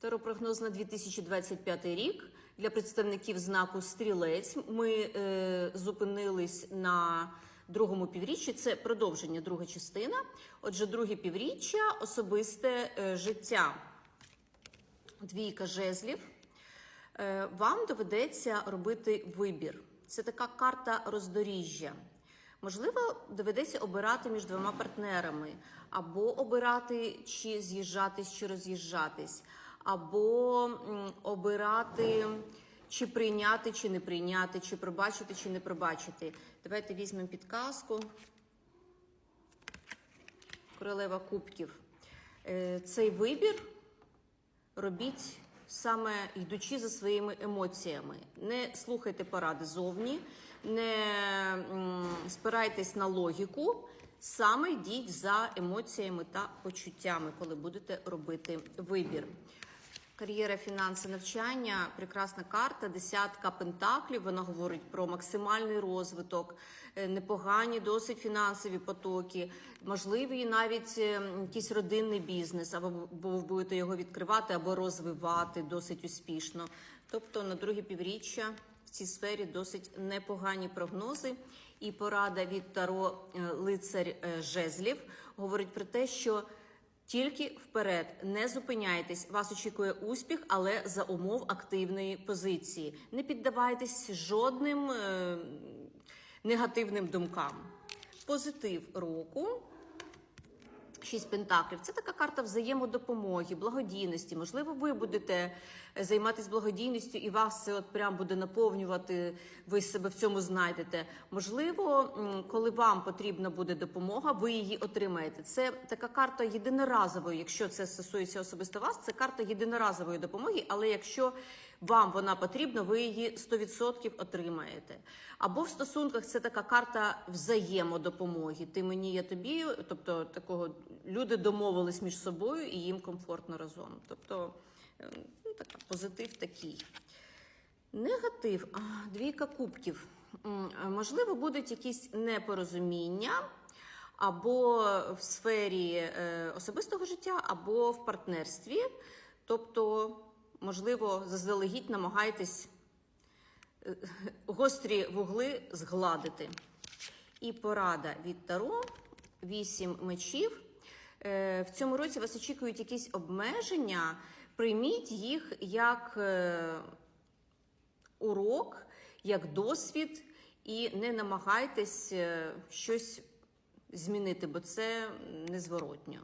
Теропрогноз на 2025 рік для представників знаку Стрілець. Ми е, зупинились на другому півріччі. Це продовження, друга частина. Отже, друге півріччя особисте е, життя. Двійка жезлів. Е, Вам доведеться робити вибір. Це така карта роздоріжжя. Можливо, доведеться обирати між двома партнерами, або обирати чи з'їжджатись, чи роз'їжджатись, або обирати чи прийняти, чи не прийняти, чи пробачити, чи не пробачити. Давайте візьмемо підказку. Королева кубків. Е, Цей вибір робіть саме йдучи за своїми емоціями. Не слухайте поради зовні, не спирайтесь на логіку. Саме йдіть за емоціями та почуттями, коли будете робити вибір. Кар'єра, фінанси, навчання прекрасна карта, десятка пентаклів. Вона говорить про максимальний розвиток, е, непогані досить фінансові потоки, можливий навіть е, якийсь родинний бізнес, або ви будете його відкривати або розвивати досить успішно. Тобто на друге півріччя в цій сфері досить непогані прогнози. І порада від Таро е, лицар е, жезлів говорить про те, що тільки вперед, не зупиняйтесь. Вас очікує успіх, але за умов активної позиції. Не піддавайтесь жодним е, негативним думкам. Позитив року. Шість пентаклів це така карта взаємодопомоги, благодійності. Можливо, ви будете займатися благодійністю, і вас це от прям буде наповнювати. Ви себе в цьому знайдете. Можливо, коли вам потрібна буде допомога, ви її отримаєте. Це така карта єдиноразової. Якщо це стосується особисто вас, це карта єдиноразової допомоги. Але якщо вам вона потрібна, ви її 100% отримаєте. Або в стосунках це така карта взаємодопомоги. Ти мені, я тобі, тобто такого люди домовились між собою і їм комфортно разом. Тобто, е, ну, така позитив такий. Негатив, двійка кубків. Можливо, будуть якісь непорозуміння або в сфері е, особистого життя, або в партнерстві. Тобто, можливо, заздалегідь намагаєтесь е, гострі вугли згладити. І порада від Таро, вісім мечів. Е, В цьому році вас очікують якісь обмеження. Прийміть їх як е, урок, як досвід, і не намагайтесь щось змінити, бо це незворотньо.